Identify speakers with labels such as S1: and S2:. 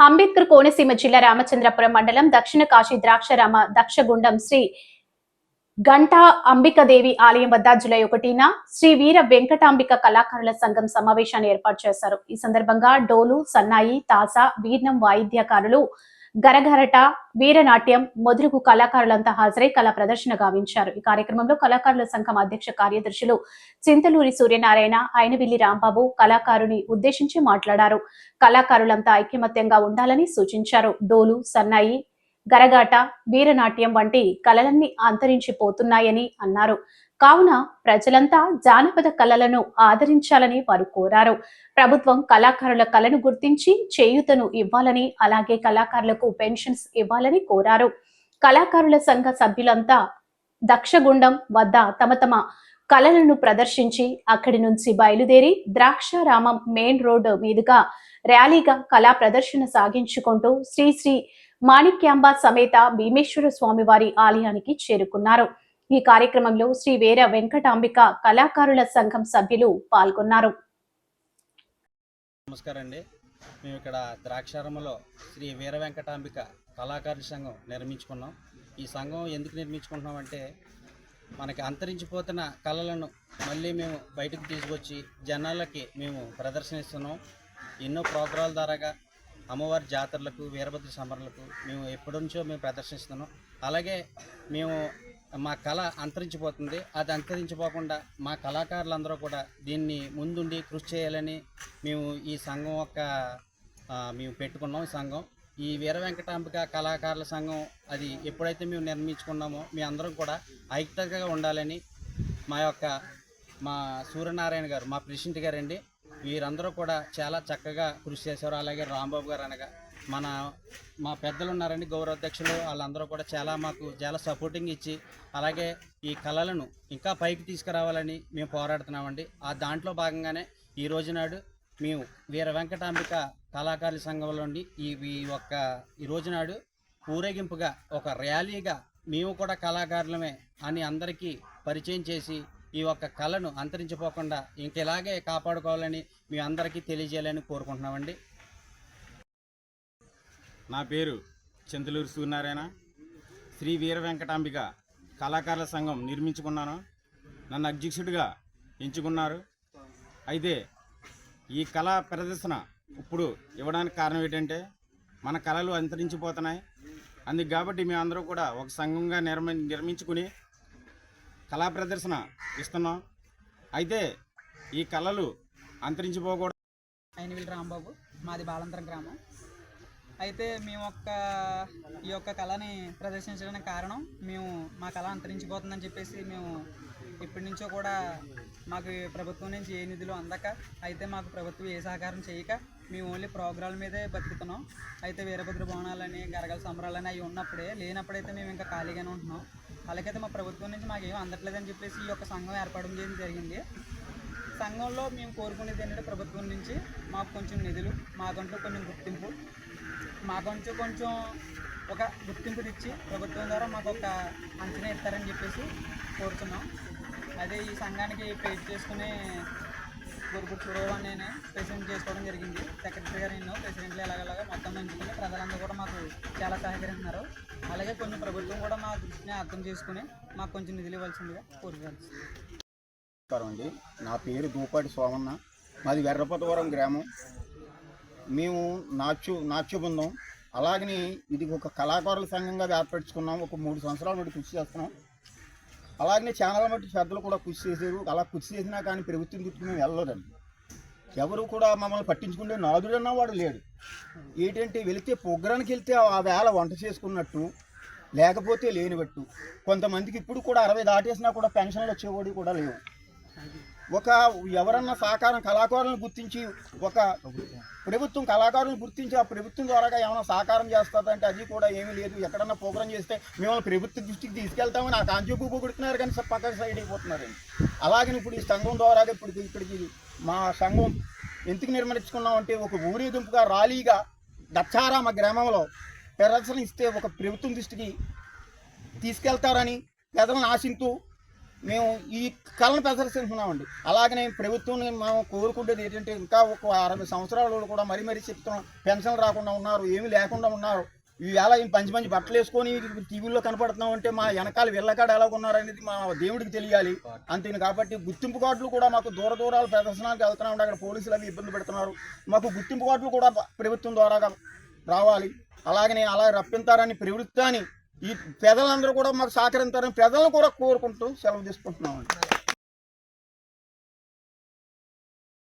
S1: అంబేద్కర్ కోనసీమ జిల్లా రామచంద్రపురం మండలం దక్షిణ కాశీ ద్రాక్షరామ దక్షగుండం శ్రీ గంటా అంబికాదేవి ఆలయం వద్ద జులై ఒకటిన శ్రీ వీర వెంకటాంబిక కళాకారుల సంఘం సమావేశాన్ని ఏర్పాటు చేశారు. ఈ సందర్భంగా డోలు సన్నాయి తాసా వీర్ణం వాయిద్యకారులు గరగరట వీరనాట్యం మొదలగు కళాకారులంతా హాజరై కళా ప్రదర్శన గావించారు. ఈ కార్యక్రమంలో కళాకారుల సంఘం అధ్యక్ష కార్యదర్శులు చింతలూరి సూర్యనారాయణ అయినవిల్లి రాంబాబు కళాకారుని ఉద్దేశించి మాట్లాడారు. కళాకారులంతా ఐకమత్యంగా ఉండాలని సూచించారు. డోలు సన్నాయి గరగాట వీరనాట్యం వంటి కళలన్నీ అంతరించిపోతున్నాయని అన్నారు. కావున ప్రజలంతా జానపద కళలను ఆదరించాలని వారు కోరారు. ప్రభుత్వం కళాకారుల కళను గుర్తించి చేయూతను ఇవ్వాలని అలాగే కళాకారులకు పెన్షన్స్ ఇవ్వాలని కోరారు. కళాకారుల సంఘ సభ్యులంతా దక్షగుండం వద్ద తమ తమ కళలను ప్రదర్శించి అక్కడి నుంచి బయలుదేరి ద్రాక్షారామం మెయిన్ రోడ్డు మీదుగా ర్యాలీగా కళా ప్రదర్శన సాగించుకుంటూ శ్రీ శ్రీ మాణిక్యాంబ సమేత భీమేశ్వర స్వామి వారి ఆలయానికి చేరుకున్నారు. ఈ కార్యక్రమంలో శ్రీ వీర వెంకటాంబిక కళాకారుల సంఘం సభ్యులు పాల్గొన్నారు.
S2: నమస్కారం అండి. మేము ఇక్కడ ద్రాక్షారంలో శ్రీ వీర వెంకటాంబిక కళాకారుల సంఘం నిర్మించుకున్నాం. ఈ సంఘం ఎందుకు నిర్మించుకుంటున్నాం అంటే మనకి అంతరించిపోతున్న కళలను మళ్ళీ మేము బయటకు తీసుకొచ్చి జనాలకి మేము ప్రదర్శనిస్తున్నాం. ఎన్నో ప్రోగ్రాల ద్వారాగా అమ్మవారి జాతరలకు వీరభద్ర సమరలకు మేము ఎప్పటి నుంచో మేము ప్రదర్శిస్తున్నాం అలాగే మేము మా కళ అంతరించిపోతుంది. అది అంతరించిపోకుండా మా కళాకారులందరూ కూడా దీన్ని ముందుండి కృషి చేయాలని మేము ఈ సంఘం యొక్క మేము పెట్టుకున్నాం ఈ సంఘం. ఈ వీర వెంకటాంబిక కళాకారుల సంఘం అది ఎప్పుడైతే మేము నిర్మించుకున్నామో మీ అందరం కూడా ఐక్యతగా ఉండాలని మా యొక్క మా సూర్యనారాయణ గారు మా ప్రెసిడెంట్ గారండి. వీరందరూ కూడా చాలా చక్కగా కృషి చేశారు. అలాగే రాంబాబు గారు అనగా మన మా పెద్దలు ఉన్నారండి గౌరవ అధ్యక్షులు వాళ్ళందరూ కూడా చాలా మాకు చాలా సపోర్టింగ్ ఇచ్చి అలాగే ఈ కళలను ఇంకా పైకి తీసుకురావాలని మేము పోరాడుతున్నామండి. ఆ దాంట్లో భాగంగానే ఈ రోజు నాడు మేము వీర వెంకటాంబిక కళాకారుల సంఘంలో నుండి ఈ ఈ యొక్క ఈ నాడు ఊరేగింపుగా ఒక ర్యాలీగా మేము కూడా కళాకారులమే అని అందరికీ పరిచయం చేసి ఈ ఒక్క కళను అంతరించిపోకుండా ఇంకెలాగే కాపాడుకోవాలని మీ అందరికీ తెలియజేయాలని కోరుకుంటున్నామండి.
S3: నా పేరు చింతలూరు సూర్యనారాయణ. శ్రీ వీర వెంకటాంబిక కళాకారుల సంఘం నిర్మించుకున్నాను. నన్ను అధ్యక్షుడిగా ఎంచుకున్నారు. అయితే ఈ కళా ప్రదర్శన ఇప్పుడు ఇవ్వడానికి కారణం ఏంటంటే మన కళలు అంతరించిపోతున్నాయి. అందుకు కాబట్టి మేమందరూ కూడా ఒక సంఘంగా నిర్మ నిర్మించుకుని కళా ప్రదర్శన ఇస్తున్నాం. అయితే ఈ కళలు అంతరించిపోకూడదు.
S4: అయినవిల్ రాంబాబు మాది బాలంతరం గ్రామం. అయితే మేము ఒక్క ఈ యొక్క కళని ప్రదర్శించడానికి కారణం మేము మా కళ అంతరించిపోతుందని చెప్పేసి మేము ఇప్పటి నుంచో కూడా మాకు ప్రభుత్వం నుంచి ఏ నిధులు అందక అయితే మాకు ప్రభుత్వం ఏ సహకారం చేయక మేము ఓన్లీ ప్రోగ్రాల మీదే బతుకుతున్నాం. అయితే వీరభద్ర భవనాలని గరగల సంబరాలని అవి ఉన్నప్పుడే లేనప్పుడైతే మేము ఇంకా ఖాళీగానే ఉంటున్నాం. అలాగైతే మా ప్రభుత్వం నుంచి మాకు ఏం అందట్లేదని చెప్పేసి ఈ యొక్క సంఘం ఏర్పడడం చేయడం జరిగింది. సంఘంలో మేము కోరుకునేది ఏంటంటే ప్రభుత్వం నుంచి మాకు కొంచెం నిధులు మాకంటూ కొంచెం గుర్తింపు మా కొంచెం ఒక గుర్తింపు ఇచ్చి ప్రభుత్వం ద్వారా మాకు ఒక అంచనా ఇస్తారని చెప్పేసి కోరుతున్నాం. అదే ఈ సంఘానికి పేరు చేసుకుని గురుగురు చూడవని నేను ప్రెసిడెంట్ చేసుకోవడం జరిగింది. సెక్రటరీ గారు ఎన్నో ప్రెసిడెంట్లు ఎలాగలాగా మొత్తం ఎంచుకుని ప్రజలందరూ కూడా మాకు చాలా సహకరిస్తున్నారు. అలాగే కొంచెం ప్రభుత్వం కూడా మా దృష్టిని అర్థం చేసుకుని మాకు కొంచెం నిధులు ఇవ్వాల్సిందిగా కోరుకోవాల్సింది
S5: నమస్కారం అండి. నా పేరు దూపాటి సోమన్న. మాది వెర్రపతవరం గ్రామం. మేము నాట్య నాట్య బృందం. అలాగని ఇది ఒక కళాకారుల సంఘంగా ఏర్పరచుకున్నాం. ఒక మూడు సంవత్సరాల నుండి కృషి చేస్తున్నాం. అలాగనే చాలా మట్టి పెద్దలు కూడా కృషి చేశారు. అలా కృషి చేసినా కానీ ప్రభుత్వం గుర్తుకు మేము వెళ్ళలేదండి. ఎవరు కూడా మమ్మల్ని పట్టించుకుంటే నాదుడన్నా వాడు లేడు. ఏంటంటే వెళితే పొగ్గరానికి వెళ్తే ఆ వేళ వంట చేసుకున్నట్టు లేకపోతే లేనివట్టు. కొంతమందికి ఇప్పుడు కూడా అరవై దాటేసినా కూడా పెన్షన్లు వచ్చేవాడు కూడా లేవు. ఒక ఎవరన్నా సహకారం కళాకారులను గుర్తించి ఒక ప్రభుత్వం కళాకారులను గుర్తించి ఆ ప్రభుత్వం ద్వారా ఏమైనా సహకారం చేస్తుందంటే అది కూడా ఏమీ లేదు. ఎక్కడన్నా ప్రోగ్రాం చేస్తే మిమ్మల్ని ప్రభుత్వ దృష్టికి తీసుకెళ్తామని ఆ కాంచీపు కొడుతున్నారు కానీ పక్కన సైడ్ అయిపోతున్నారండి అలాగని ఇప్పుడు ఈ సంఘం ద్వారా ఇప్పుడు ఇక్కడికి మా సంఘం ఎందుకు నిర్మించుకున్నామంటే ఒక ఊరేగింపుగా ర్యాలీగా దచ్చారామ గ్రామంలో ప్రదర్శన ఇస్తే ఒక ప్రభుత్వం దృష్టికి తీసుకెళ్తారని ప్రజలను ఆశింతూ మేము ఈ కళను ప్రదర్శిస్తున్నామండి. అలాగనే ప్రభుత్వం మనం కోరుకుంటేది ఏంటంటే ఇంకా ఒక అరవై సంవత్సరాలు కూడా మరీ మరీ చెప్తున్నాం పెన్షన్ రాకుండా ఉన్నారు ఏమీ లేకుండా ఉన్నారు. ఇవాళ మంచి మంచి బట్టలు వేసుకొని టీవీలో కనపడుతున్నాం అంటే మా వెనకాల వెళ్ళకాడ ఎలా ఉన్నారనేది మా దేవుడికి తెలియాలి. అంతేను కాబట్టి గుర్తింపు కార్డులు కూడా మాకు దూర దూరాలు ప్రదర్శనానికి వెళ్తున్నాం అక్కడ పోలీసులు అవి ఇబ్బంది పెడుతున్నారు. మాకు గుర్తింపు కార్డులు కూడా ప్రభుత్వం ద్వారా రావాలి. అలాగనే అలా రప్పించారని అని ఈ పెదలందరూ కూడా మాకు సహకరించారని పెదలను కూడా కోరుకుంటూ సెలవు తీసుకుంటున్నామండి.